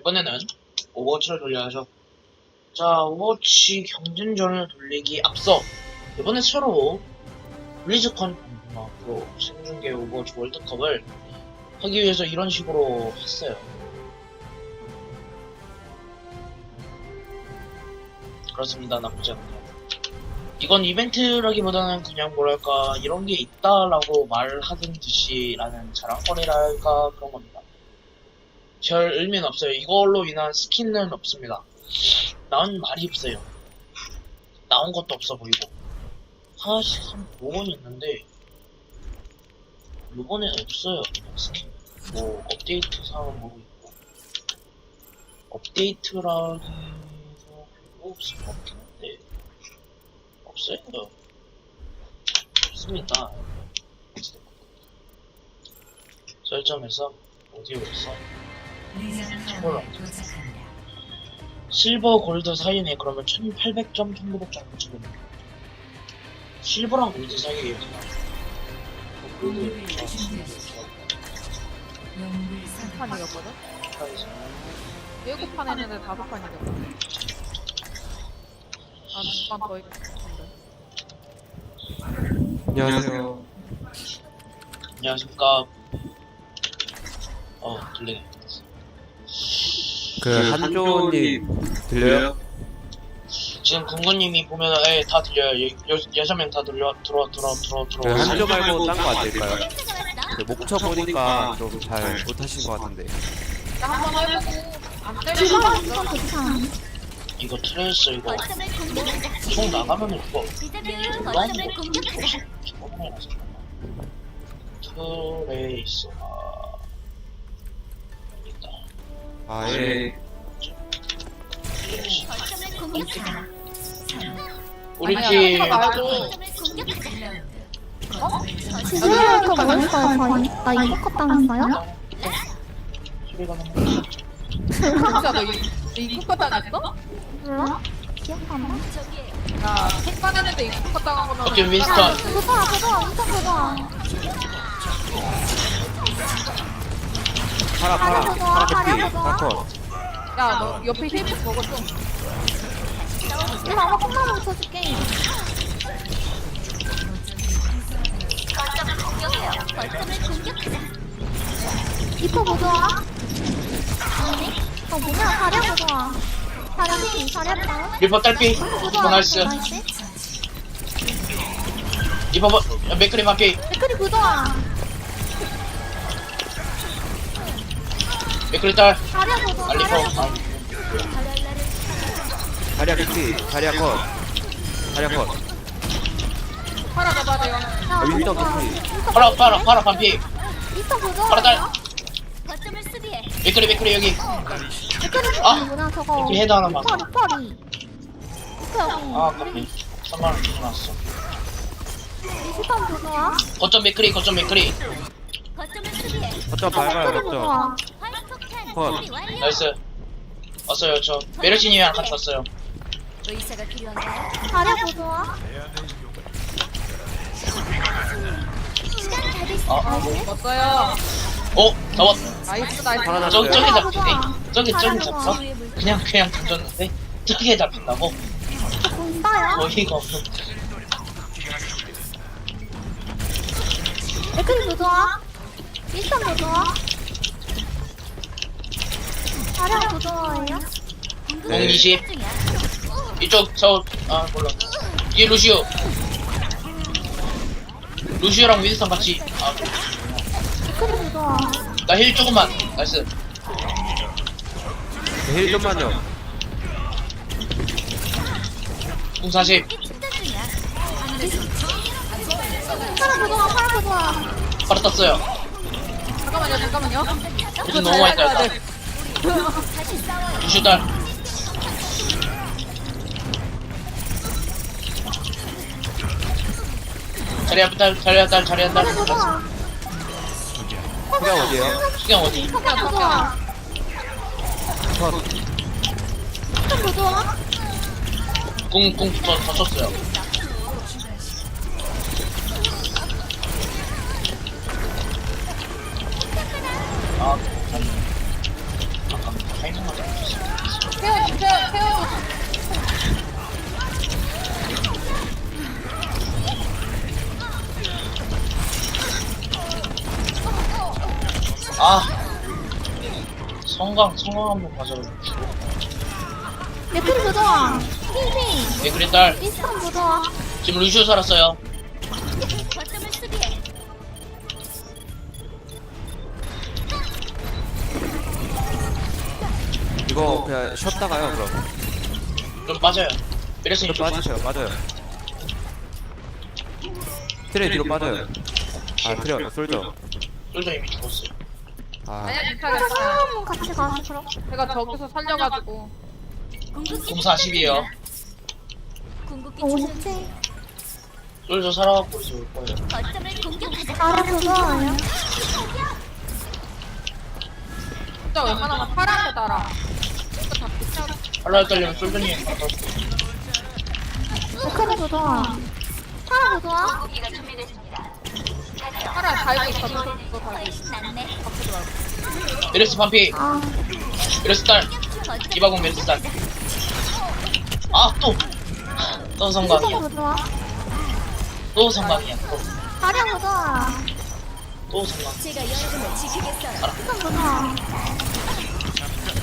이번에는 오버워치를 돌려야죠. 자, 오버워치 경쟁전을 돌리기 앞서 이번에 새로 블리즈컨 어, 프로 생중계 오버워치 월드컵을 하기 위해서 이런 식으로 했어요. 그렇습니다. 나쁘지 않네요. 이건 이벤트라기보다는 그냥 뭐랄까 이런 게 있다라고 말하는 듯이라는 자랑거리랄까 그런 겁니다. 별 의미는 없어요. 이걸로 인한 스킨은 없습니다. 나온 말이 없어요. 나온 것도 없어 보이고. 하나씩 한 5건 있는데, 이번에 없어요. 스킨. 뭐, 업데이트 사항은 모르고 있고. 업데이트라기도 별로 없을 것 같긴 한데, 없어요. 없습니다. 설정에서, 오디오에서, 도착합니다. 실버 골드 사이네 그러면 1800점 1900점 붙이면 실버랑 골드 사이에 골드 선택. 판이었거든? 일곱 판 했는데 다섯 판이었거든. 아, 두판더 있는데. 안녕하세요. 안녕하십니까 어 들리네 그 한조님 들려요? 지금 군구님이 보면 에다 들려요. 여, 여, 여섯 명다 들려 들어 들어 들어 그 들어. 한조 말고 딴 거 안 될까요? 그 목차 보니까 좀 잘 못하신 것 같은데. 나 한번 해보고, 안 때리면 이거 트레이서 이거. 총 나가면 이거 너무 트레이서 아 예. 우리 팀나 말고. 지금 그 뭐였어요? 나 이거 컸다면서요? 나는 진짜 너 이, 이 쿠파 당했어? 몰라? 기억 안 나? 야, 택반 했는데 이 쿠파 당한 거면. 오케이 윈스턴 그거야 그거야 엄청 그거야 파라 파라 파라 개피. 파라 컷. 야, 너 옆에 힐팩 먹어 좀. 이거 아마 콩나물 붙여줄게 이거 보조아? 아니? 어 뭐냐 다리야 보조아 다리야 다리야 다운 리퍼 딸피. 리퍼 나이스. 리퍼 버- 야, 맥크리 반피 댓글이 보조아 맥크리 딸 다리야 리퍼 다리야 아, 다리야 컷. 다리야 컷. 팔아 돼요. 야 윈터. 윈터 파라 파라 파라 반피. 윈터 보조아 파라 딸. 맥크리 맥크리 여기. 아! 저거. 이렇게 하나만. 리퍼 리퍼리. 리퍼 여기 아 아깝네 3만원 주고 났어. 리스턴 보조아 거점 맥크리 거점 맥크리. 어쩜 댓글이 어쩜. 보조아 컷. 나이스 왔어요 저 메르시님이랑 같이 왔어요 다리야 보조아 아 왔어요. 어? 잡았 나이스, 나이스. 하나 저기 네. 저기 아, 잡히네 저기 저기 잡혀? 그냥 그냥 던졌는데 저기에 잡힌다고? 본다야 어이가 없는 댓글이 보조아 리스턴 보조아 보조아예요? 공 20. 이쪽 저아 몰라 이게 루시오 루시오랑 윈스턴 같이 댓글이 보조아 나 힐 조금만 나이스 힐 좀만요. 공 40. 파라 보조아 파라 보조아 바로 땄어요 잠깐만요, 잠깐만요. 너무 많이 잘 딸다 딸 자리야 딸 자리야 딸. 파라 보조아 그냥 어디에요? 시간 어디? 파라 보조아 컷. 리스턴 보조아 공공더 쳤어요. 아 아. 성강 성강 한번 가져라 레플 부조와 핑핑 예그린 딸. 인스턴 부조와 지금 루시오 살았어요. 이거 그냥 쉬었다가요 그럼 좀 빠져요. 메르스님 뒤로 좀 빠지세요 빠져요 트레 뒤로 빠져요 아 트레 왔다 솔져 솔저 이미 죽었어요. 아 아니야. 사람 같이 가서 그럼. 제가 저기서 살려가지고. 공 40이에요. 어, 57. 솔저 살아갖고 이제 올 거예요. 아래 부조화요. 진짜 웬만하면 파란색 달아. 팔라에 딸리면 솔저님 가서 맥크리 부조화. 파라 부조화. 파란 달고 있어. 그거 달고 있어. 메르스 반피. 아, 메르스 딸. 이바공 메르스 딸. 아 또. 부조화. 또. 아래 부조화. 또. 미스턴 부조화.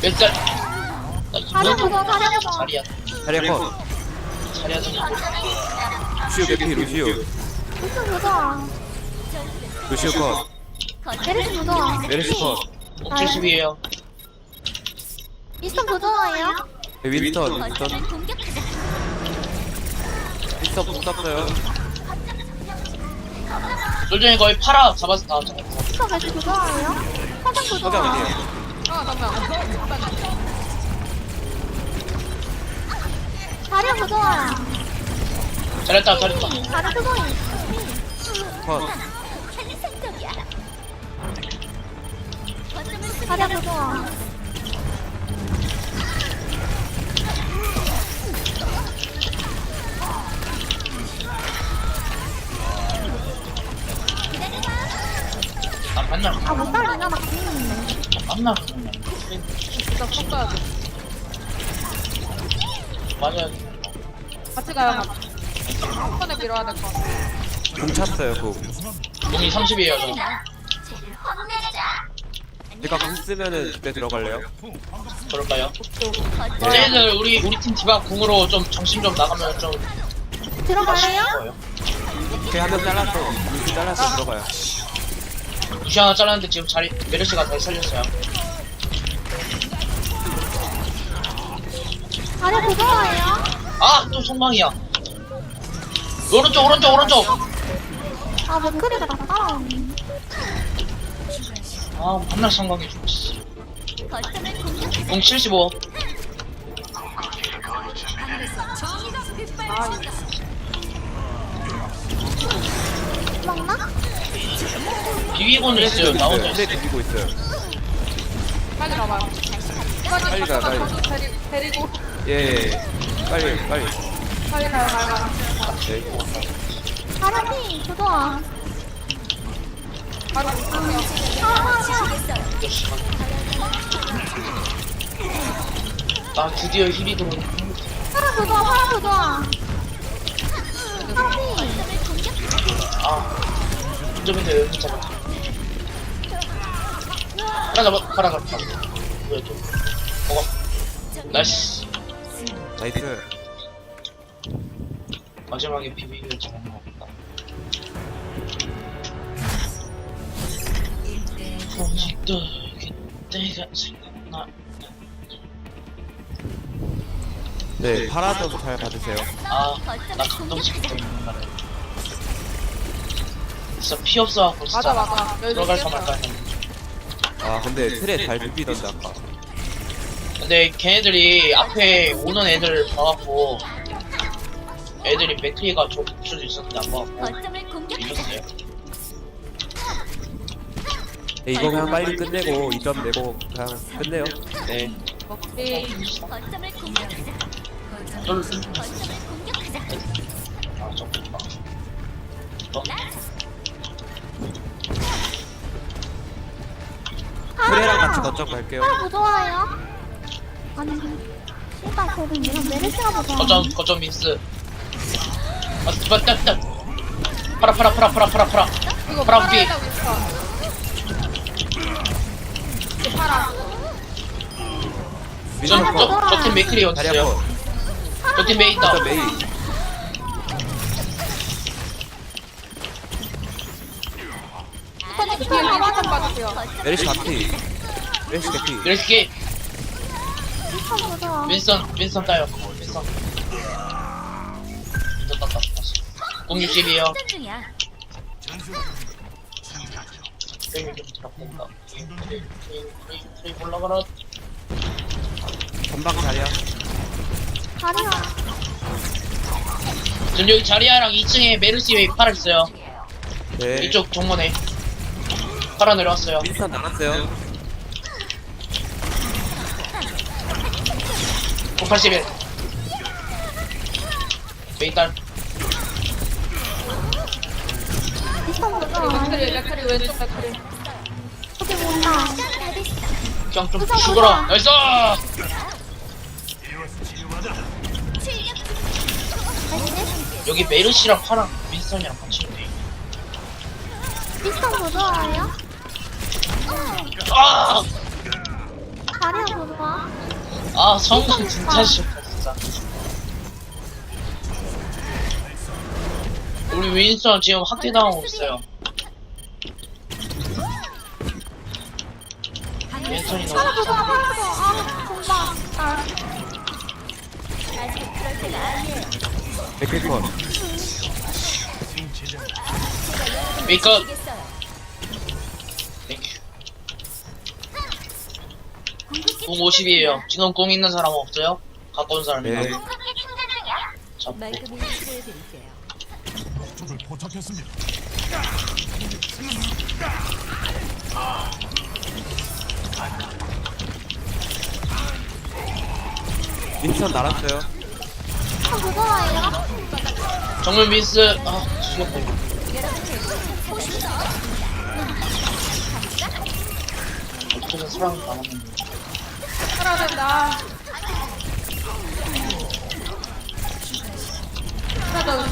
메르스 딸. 아래 부조화. 자리야. 트레 컷 자리야 좀 루시오 개피 루시오 미스턴 부조화. 루시오 컷 메르시 부조화. 메르시 컷 70이에요. 미스턴 부조화예요. 네, 윈스턴 윈스턴 윈스턴 못 잡어요 솔저님 거의 팔아 잡았어. 아 잡았어. 미스턴 메시 부조화예요. 화장 석양 부조화. 아니에요 어 잠깐. 다리야 부조화. 잘했다 잘했다. 다리 뜨거이. 컷 다리야 부조화. 아 만날 아, 못 따르냐, 나 궁인데. 만날 진짜 섞어야 돼. 맞아야 같이 가요. 한 번에 밀어야 될 것 같아. 공 찼어요 공 공이 30이에요 저. 제가 공 쓰면은 그때 들어갈래요? 그럴까요? 쟤들 우리 우리 팀 디바 궁으로 좀 정신 좀 나가면 좀 들어갈래요? 거예요. 오케이 한명 잘랐어 루시 잘랐어 들어가요 루시 하나 잘랐는데 지금 자리 메르시가 잘 살렸어요. 다리야 부조화예요. 아또 성광이야. 오른쪽 오른쪽 오른쪽. 아, 맥크리가 나 따라오네. 아 만날 성광이 죽었어. 공 75. 먹나? 비비고는 있어요. 나 혼자 트레 있어. 비비고 있어요 빨리 가봐요. 빨리 가, 빨리. 데리, 데리고 예 빨리 빨리 빨리 가요 가요 가요. 네. 다리야 부조화. 바로. 아, 나 드디어 힐이 들어오네. 파라 부조화, 파라 부조화. 파리. 아. 점인데 여기 잡았다. 하나 잡아, 하나 잡았다. 뭐야, 또. 먹어. 나이스. 나이스 마지막에 비비기를 잡은 것 같다. 아직도 그때가 생각나. 네 파라점 잘 받으세요 아, 나 감동식 때문에 말해. 진짜 피 없어갖고 진짜 맞아 맞아. 들어갈까. 말까 했는데. 아 근데 트레 잘 비비던데 아까 근데 걔네들이 앞에 오는 애들 봐갖고 애들이 맥크리가 좀 수도 있었는데 안 봐갖고 이겼어요. 네, 이거 그냥 빨리 끝내고 2점 내고 그냥 끝내요 네. 오케이. 쫄. 아, 좀. 어? 트레랑 같이 거점 갈게요 파라 부조화예요. 아니, 씨발, 거기 이런 메르시가 부조화. 거점, 거점 미스. 아, 뚜바, 따, 따. 파라, 파라, 파라, 파라, 파라, 파라. 이거 파란 비. 파란색 있어. 이거 파라. 전, 저, 저팀 메이크리 다리 어딨어요? 아파. 저팀 메이 있다. 일단 메이. 스타님 뒤에 리스턴 봐주세요. 메리시 바피. 메리시 개피. 보자. 윈선, 윈선 따요. 윈선. 윈선 땄다. 060이에요. 프레임이 좀 드랍된다. 프레임, 프레임, 프레임, 프레임 올라가라. 전방 자리야. 다리야. 지금 여기 자리아랑 2층에 메르시 팔아 있어요. 네. 이쪽 정문에. 팔아 내려왔어요. 윈스턴 나갔어요. 981. 메이딸. 미스터 보자. 맥크리, 맥크리, 왼쪽 맥크리. 저기 뭔가. 그냥 좀 죽어라. 나이스! 여기 메르시랑 파랑 윈스턴이랑 같이 있네. 미스터 보자예요? 아! 다리야 보자. 아, 성공 진짜 싫다, 진짜. 우리 윈스턴 지금 학대당하고 있어요. 윈스턴이 너무 보자. 아, 공방. 아, 맥크리 컷. 메이크업! 땡큐. 공 50이에요. 지금 공 있는 사람 없어요? 가까운 사람이나. 네. 잡고. 적을 포착했습니다. 윈스턴 날았어요. 미스터 보자예요? 정말 미스, 아, 죽였다, 이거. 어떻게 사랑이 남았는데. 살아야 된다. 하나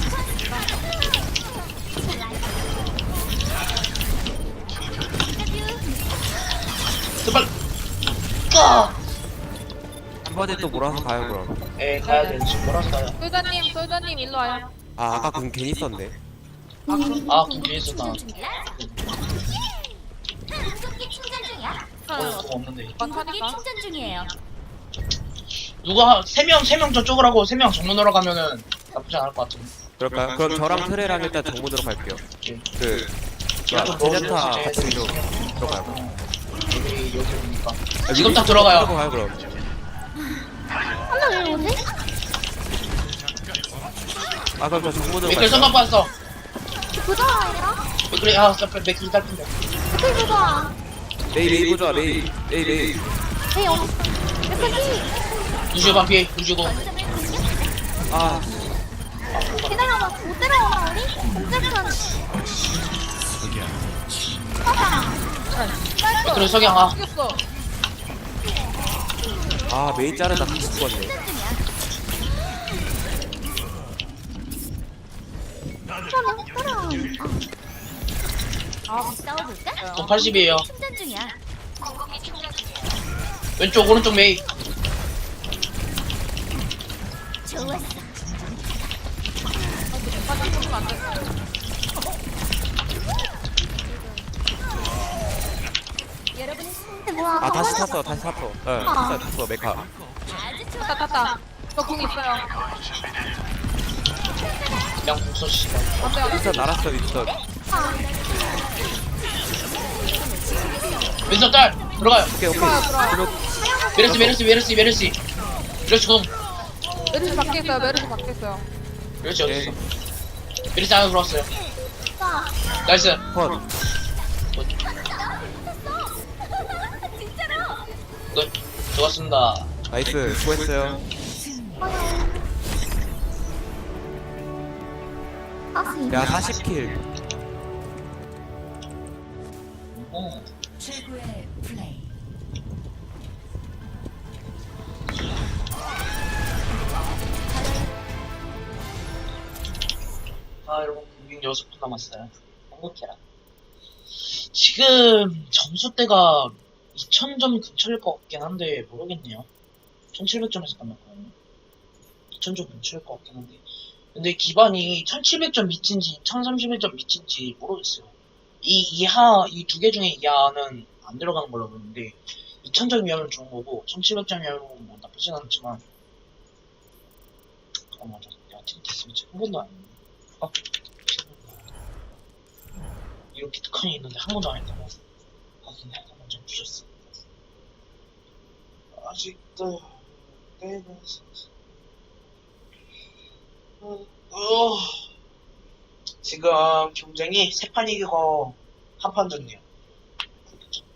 제발! 까! 한 번에 또 몰아서 가요 그럼. 에, 가야 돼. 지금 몰았어요. 솔자님, 솔자님 일로 와요. 아 아까 군 괜히 썼네. 아, 아, 공 뒤에 있었다. 오늘 괜찮아요. 공 없는데. 많다니까. 충전 중이에요. 누가, 세 명, 세명 저쪽으로 하고, 세 명 정문으로 가면은 나쁘지 않을 것 같은데. 그럴까요? 그럼 저랑 트레랑 일단 정문으로 갈게요. 예. 그 야, 넣어주세요, 제자타. 같은 쪽 들어가요. 여기, 여기 오니까. 아, 지금 딱 들어가요. 들어가요 그럼. 하나 왜 오지? 아 그럼 저 정문으로 맥클 갈게요. 선반 봤어. 보자예요? 맥클이, 아, 저 맥클이 딸핀데. 미스터 보자. 레이 레이 보자 레이 레이 레이. 네, 어디 있어? 우주 반피, 우주고. 아 기다려봐. 못 때려오나, 우리? 공격은. 맥클이 석양, 아. 죽였어. 아 메이 자르다 같이 죽었네. 못 때려. 싸워볼까? 공 80이에요. 충전 중이야. 왼쪽, 오른쪽 메이. 좋았어. 여러분의? 아 다시 탔어 다시 탔어. 예 탔어 탔어 메카. 아주 좋아. 탔다, 탔다. 저 궁 있어요. 그냥 국서 씨발. 안 돼요. 윈스턴 날았어 윈스턴. 왼쪽 딸! 들어가요. 오케이 오케이. 그리고 메르시, 메르시, 메르시, 메르시. 메르시 공. 메르시 밖에 있어요, 메르시 밖에 있어요. 메르시 어딨어? 메르시 안에 들어왔어요. 자, 나이스. 컷. 끝. 좋았습니다. 나이스 수고했어요. 가스 야 40킬. 오. 최고의 플레이. 아, 여러분, 606분 남았어요. 행복해라. 지금 점수대가 2000점 근처일 것 같긴 한데, 모르겠네요. 1700점에서 끝났거든요. 2000점 근처일 것 같긴 한데. 근데 기반이 1700점 미친지 1031점 미친지 모르겠어요. 이 이하, 이 두 개 중에 이하는 안 들어가는 걸로 보는데, 2000점 이하면 좋은 거고, 1700점 이하면 뭐 나쁘진 않지만, 어, 맞아. 내가 팀 스위치 한 번도 안 했네. 아, 이렇게 특한이 있는데 한 번도 안 했다고 하긴 하나만 좀 주셨어. 아직도 깨면서 어, 어. 지금 경쟁이 세 판 이기고 한 판 졌네요.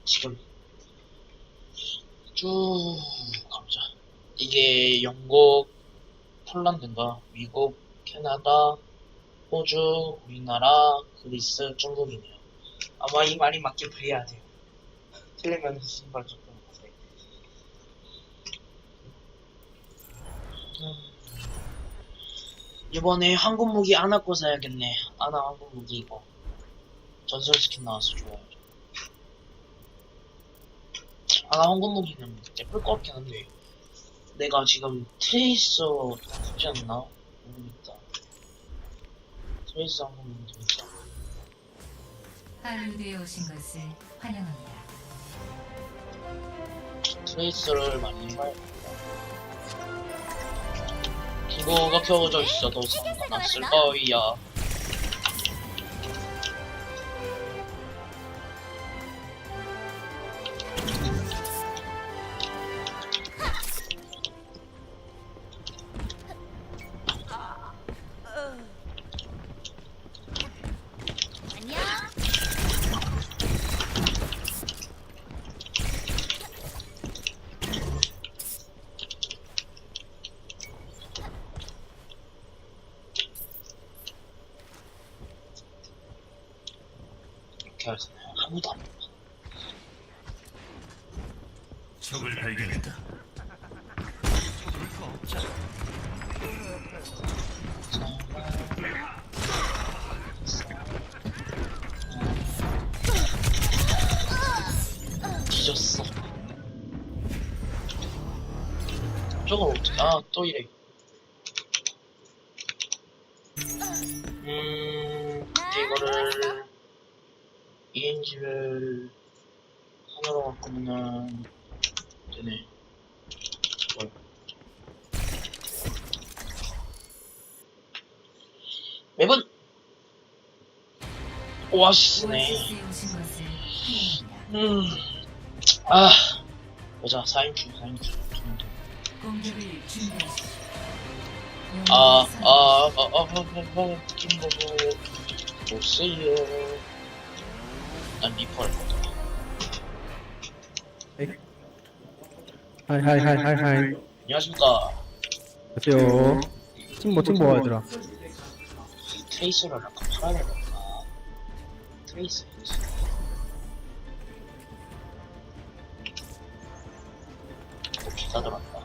지금 쭉 가보자. 이게 영국, 폴란드인가, 미국, 캐나다, 호주, 우리나라, 그리스, 중국이네요. 아마 이 말이 맞게 그래야 돼요. 틀리면 신발 조금 보세요. 음. 이번에 한국 무기 아나 거 사야겠네. 아나 한국 무기 이거. 전설 스킨 나와서 좋아요. 아나 한국 무기는 예쁠 것 같긴 한데. 내가 지금 트레이서 굳지 않나? 모르겠다. 트레이서 한국 무기 진짜. 할리우드에 오신 것을 환영합니다. 트레이스를 많이 해봐야겠다. 중고가 켜져 있어도 상관없을 거야. 저걸 어떻게, 아, 또 이래. 음, 그때 이거를, ENG를 하나로 바꾸면은, 되네. 뭘. 맵은, 오아시스네. 오아시스에 오신 것을 환영합니다. 음, 아, 보자, 4인큐, 4인큐. 아, 아, 아, 아, 아, 아, 아, 김보고, 보세요. 난 리퍼 할 거다. 하이 하이 하이 하이 하이 안녕하십니까. 안녕하세요 팀보 팀보 얘들아 트레이서를 아까 팔아야 될까? 트레이서. 오케이, 다 들어왔다.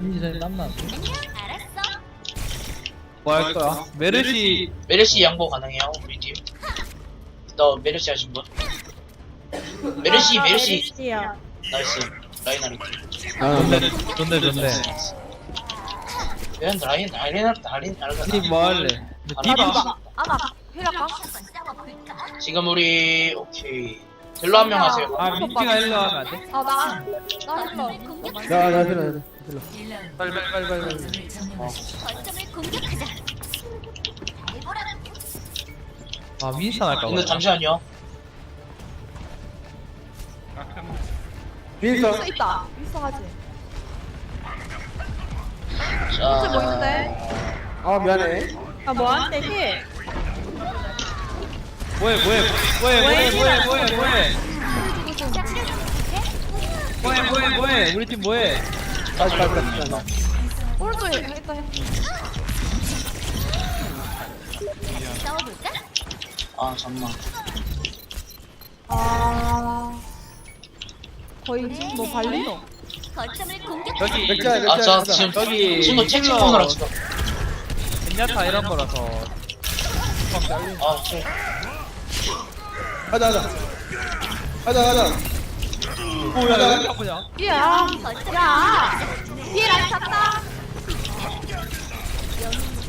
인지잘 땀나 알았어. 뭐할 거야? 메르시 메르시 양보 가능해요, 우리 팀? 너 메르시 하신 분? 메르시, 메르시. 나이스. 라인하르트. 아 좋네 좋네 얘는 라인, 라인, 라인, 라인. 팀뭐 할래? 디바. 아나 힐할까? 싸워볼까? 지금 우리 오케이 딜러 한 명 하세요. 아 민지가 일로 하면 안 돼? 아나나 했어. 야나 싫어 나 싫어 일로. 빨리 빨리 빨리 빨리 빨리. 어. 아 윈스턴 할까 근데 잠시만요. 윈스턴. 있어 있다. 있어 하지. 혼자 뭐 자, 있는데? 아 미안해. 아 뭐한테 힐? 뭐해 뭐해 뭐해 뭐해 뭐해 뭐해 뭐해 뭐해 뭐해 우리 팀 뭐해? 빨리 빨리 빨리 빨리 오른쪽에 있다 했 싸워볼까? 아 잠만. 아 거의 지금 뭐 발리노. 거점을 공격. 저기 맥주 아, 저 지금 저기 친구 채팅 보느라 지금. 젠야타 이런 거라서 아, 저, 가자 가자 가자 가자 뭐야 왜 이렇게 야, 야. 뒤에 라인 잡다.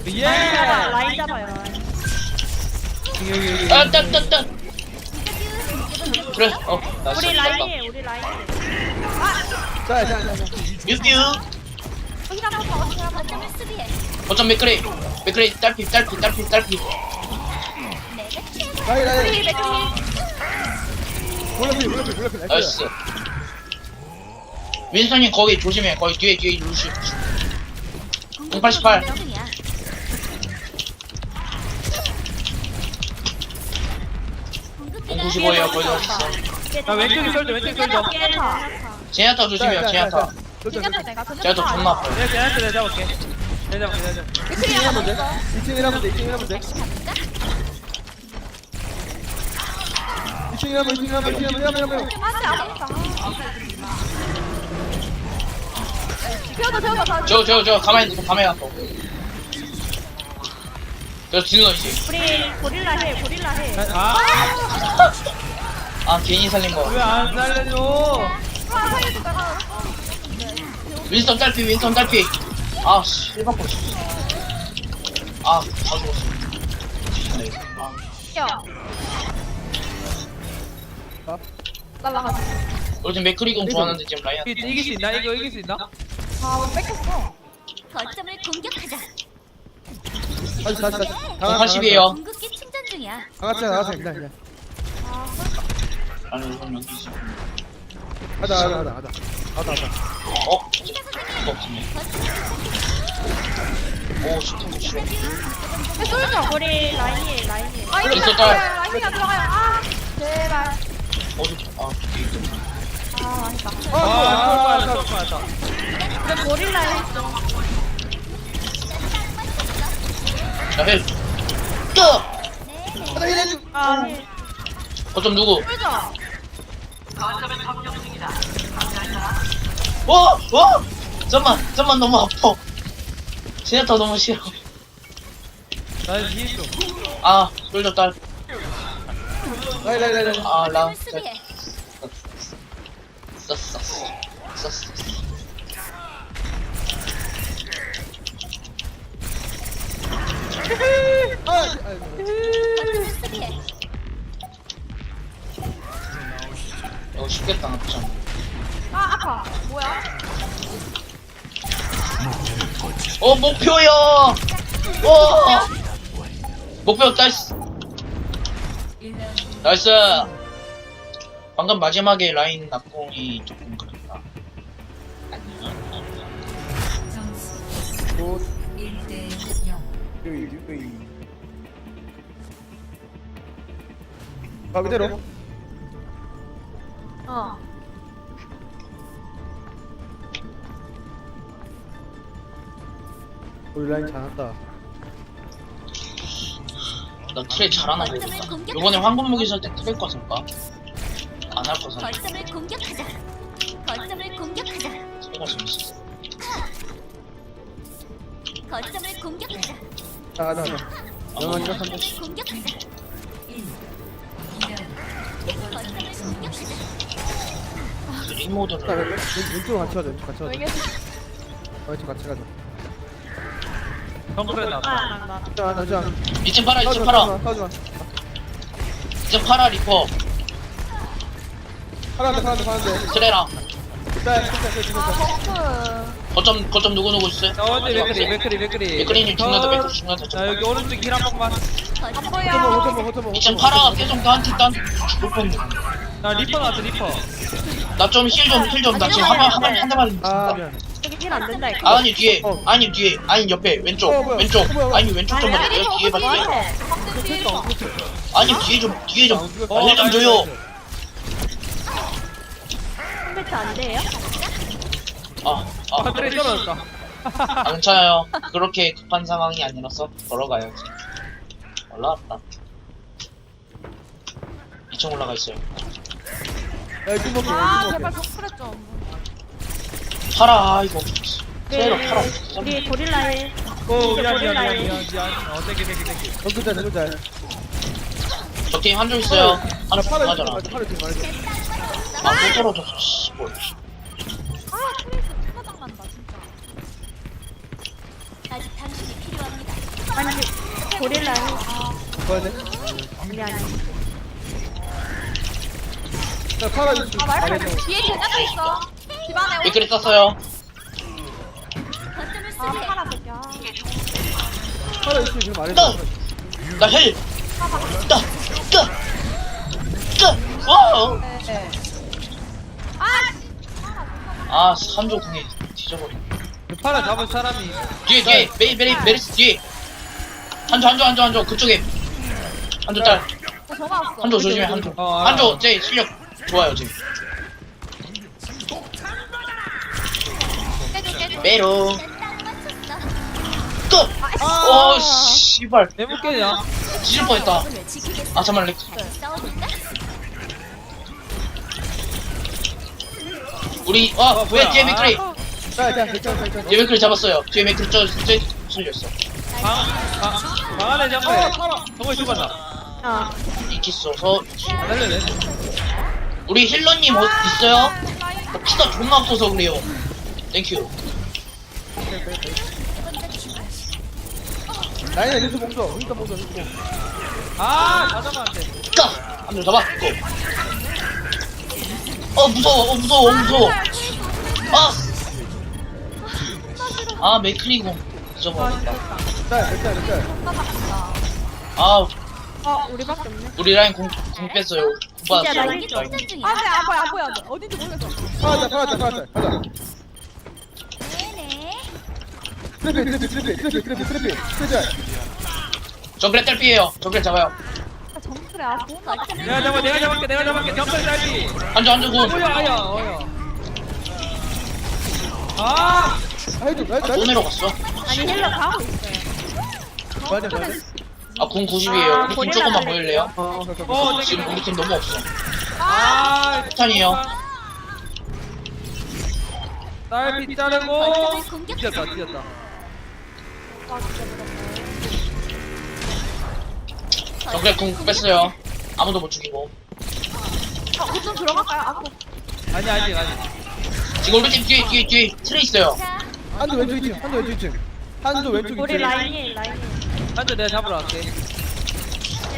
예 라인 잡아요. 여기 여기 여기 아, 따, 따, 따. 그래, 어, 나 우리 진짜 라인이, 우리 라인. 자자자 유뷰. 여기 한번 더. 지켜 거점을 수비해. 어쩜 맥크리, 맥크리, 딸피, 딸피, 딸피, 딸피. 내가 최고. 라이 라이 우리 맥주. 몰라피 몰라피 몰라피 나이스. 윈선님 거기 조심해. 거기 뒤에 뒤에 루시. 088. 공격이야. 공격기가 095에요. 거기 어딨어? 나 왼쪽에 쏠져 왼쪽에 쏠져 제냐타 조심해요. 제냐타. 괜찮다, 내가. 제냐타 존나 아파요. 내가 걔한테 내가 잡을게 내가 잡을게 내가 잡을게 2층 일하면 돼 2층 일하면 돼 2층 일하면 돼 2층 일하면 2층 일하면 2층 일하면 2층 일하면. 태워줘, 태워줘, 다. 저, 저, 저, 가만히 있어. 가만히 놨어. 저 진우 씨. 우리 고릴라 해, 고릴라 해. 아왜 아, 괜히 살린 거. 안 살려줘 아, 살려주다가. 윈스턴 딸피, 윈스턴 딸피. 아, 씨, 1박 거 아, 다 죽었어. 네. 아, 야. 날라가. 요즘 맥크리 공 좋아하는데 지금 라이언. 이- 이길 수 있나 이거 이길 수 있나 아, 뺏겼어. 거점을 공격하자. 다시 다시 다시 080이에요. 궁극기 충전 중이야. 나갔자 나갔자 그냥 그냥 아니, 있어. 가자 가자 가자 가자 가자 가자 어? 이거 없네. 오, 스톱 싫어. 쏠죠. 우리 라인이, 라인이. 아, 이거 있었다. 들어가요, 라인이가 들어가요. 아, 제발. 어디, 아, 있다. 아, 아니다. 아 쏠 거야 쏠 거야 근데 고릴라 했어. 자, 헬. 뜨! 아, 해. 거점 누구? 쏠죠. 와! 와! 잠만, 잠만 너무 아파. 제냐타 너무 싫어. 나 뒤에 있어 아, 솔저 딸. 라이 라이 라이 라이 아, 라. 수비해. 썼어. 썼어. 아. 아, 아파. 뭐야? 어, 목표요! 와! 목표 나이스! 나이스! 방금 마지막에 라인 낙공이 조금 그랬다. 아니야. 점수 굿 1대 0 유이 유이 아 그대로 어. 우리 라인 잘한다 나 트레 잘하나 모르겠다. 요번에 황금 무기 살때 트레 거 살까? 안 할거 살까? 거점을 공격하자. 거점을 공격하자. 재밌어. 거점을 공격하자. 자 가자 가자 영화 시작한다 거점을 공격하자. 1 거점을 공격하자. 자 리모드를. 왼- 왼- 왼쪽으로 같이 가자 왼쪽 같이 가자 아, 왼쪽 같이 가자 정크레 나왔다 아, 나. 자 가자 자 2층 팔아, 2층 싸우지 마 팔아. 싸우지 마 2층 팔아, 리퍼. 파란데 파란데 파란데 트레랑. 자 진짜 진짜 진짜 버프. 거점, 거점 누구 누구 있어요? 자 원래 맥크리 맥크리 맥크리 맥크리님 중간다, 맥크리 중간다. 자 여기 오른쪽 힐한 번만 안 보여. 호텔 먹 호텔 먹 2층 팔아, 계속 나한테 딴. 죽을 뻔. 나 리퍼 나왔어 리퍼 나좀 힐 좀, 힐 좀. 나 지금 한 발, 한 발, 한 대만. 아 미안 여기 힐안 된다, 이거. 아니 뒤에 어. 아니 뒤에 아니 옆에 왼쪽 어, 뭐야? 왼쪽 어, 뭐야? 아니 왼쪽 좀 봐줘 내가 뒤에 봐줄게 아니 뒤에 좀 뒤에 어, 좀힐 좀 줘요 안 돼요? 아아 아 트레 떨어졌다. 아, 괜찮아요. 그렇게 급한 상황이 아니라서 걸어가야지 올라왔다. 2층 올라가 있어요. 야 이거 먹게 아, 제발 정크레 좀. 팔아 아, 이거. 세로 네, 팔아. 우리 고릴라 해. 오 미안 미안 미안 미안 미안. 어 땡기 땡기 땡기 정글자 정글자 저 게임 한줄 있어요 나 한줄 팔아 하잖아 팔아 팔아 지금 말이야 아못 떨어졌어 씨. 볼. 아 트레이스 존나 장난다 진짜 아직 당신이 필요합니다. 아니 고릴라 봐야 돼. 아니 아니 자, 팔아. 아 말파 뒤에 제자도 있어 집안에 맥크리 떴어요. 거점을 아 수비해. 파라 새끼야 팔아 주시 지금 말해. 또! 나 헬! 따! 따! 네 아, 삼조 궁이 뒤져버리네. 팔아 잡을 사람이. 뒤에, 뒤에, 메리, 메리, 메리스 뒤에. 한조, 한조, 한조, 한조, 그쪽에. 한조 딸. 어, 전화 왔어 한조 조심해, 한조. 어, 알아, 한조. 제 실력 좋아요, 지금. 깨줘 깨줘 메로. 끝! 아, 오, 씨발. 내 묶겠냐? 뒤질 뻔했다. 아, 잠깐만, 렉. 우리, 아, 왜 뒤에 맥크리? 자, 자, 괜찮아, 괜찮아. 뒤에 맥크리 잡았어요. 뒤에 맥크리 저, 저, 살렸어. 방, 방, 방 안에 잡아. 정말 죽었나? 어 이키. 우리 힐러님 어디 있어요? 나 피가 존나 없어서 그래요. 땡큐. 라인에 여기서 멈춰. 여기서 멈춰, 여기서. 아, 안 돼. 까! 한명 잡았고. 어, 무서워, 어, 무서워, 어, 무서워. 아! 아, 맥크리고. 잊어버렸다. 자, 됐다, 됐다. 존나 바쁜다 아, 어, 우리밖에 없네 우리 라인 공, 공 뺐어요. 공 받았어요. 라인 중이야. 안돼 안 보여 안 보여 어딘지 모르겠어 팔아자, 팔아자, 팔아자. 가자. 트래피, 트래피, 트래피, 트래피, 트래피, 트래피, 트래피. 정글에 딸피에요. 정글에 잡아요. 아 정크래 아 존나 거점을 내가 잡아, 내가 잡을게, 내가 잡을게. 정글 딸피. 한조, 한조 공. 어여, 어여, 어여. 아! 해줘, 나, 아, 또 내려갔어. 아니 힐러 가고 있어요 맞아, 맞아. 아, 공 90이에요. 우리 팀 조금만 보일래요? 어, 어, 지금 우리 팀 너무 없어. 아, 폭탄이에요. 딸피 자르고. 공격. 뛰었다, 뛰었다. 정글에 공 뺐어요. 아무도 못 죽이고. 어좀 들어갈까요? 아무도 아니, 아니, 아니. 지금 우리 팀 뒤에, 뒤에, 뒤에 틀에 있어요. 자, 한조 왼쪽 2층, 한조 왼쪽 2층. 한조 왼쪽 2층. 우리 라인이 라인이 한조 내가 잡으러 갈게.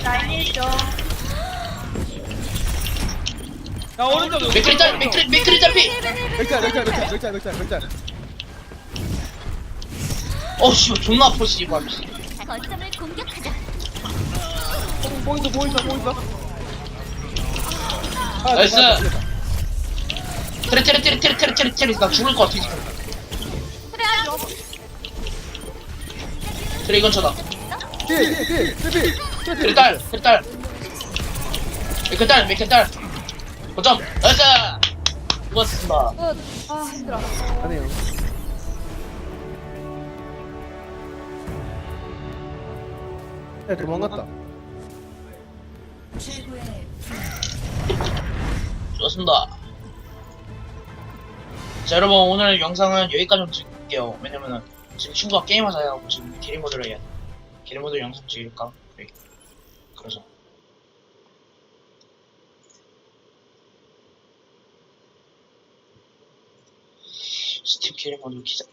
라인이 죠 야, 오른쪽. 맥크리 딸, 맥크리, 맥크리 딸피! 맥자, 맥자, 맥자, 맥자, 맥자, 맥자. 어, 씨, 존나 아파, 씨발. 거점을 공격하자. 보이서, 보이서, 보이서. 나이스. 트레, 트레, 트레, 트레, 트레, 트레, 트레. 나 죽을 것 같아, 지금. 그래 아 트레 이건 쳐다. 뒤에, 뒤에, 뒤에, 트래피. 트레 딸, 트레 딸. 맥크 딸, 맥크 딸. 고점, 나이스! 수고하셨습니다. 끝 아 힘들어 아니에요. 야, 도망갔다. 최고의 좋았습니다. 자, 여러분, 오늘 영상은 여기까지 찍을게요. 왜냐면은, 지금 친구가 게임하자고 지금 게리모드를 해야 돼. 게리모드 영상 찍을까? 그래. 그래서. 스팀 게리모드 기자.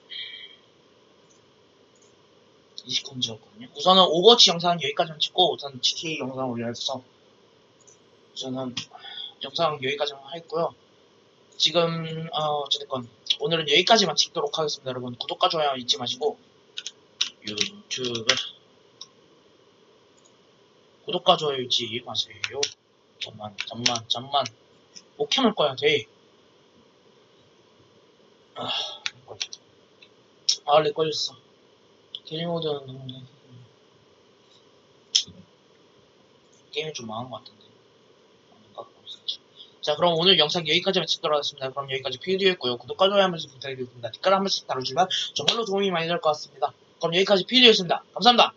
20분 지었거든요. 우선은 오버워치 영상은 여기까지만 찍고, 우선 GTA 영상 올려서, 우선은 영상 여기까지만 하겠고요. 지금 어, 어쨌든 오늘은 여기까지만 찍도록 하겠습니다. 여러분 구독과 좋아요 잊지 마시고 유튜브 구독과 좋아요 잊지 마세요. 잠만 잠만 잠만 못 켜놓을 거야 돼. 아, 아, 렉 걸렸어. 게리모드는 너무 게임이 좀 망한 것 같은데. 자 그럼 오늘 영상 여기까지만 찍도록 하겠습니다. 그럼 여기까지 PD였고요. 구독과 좋아요 한 번씩 부탁드리겠습니다. 댓글 한 번씩 달아주면 정말로 도움이 많이 될 것 같습니다. 그럼 여기까지 PD였습니다. 감사합니다.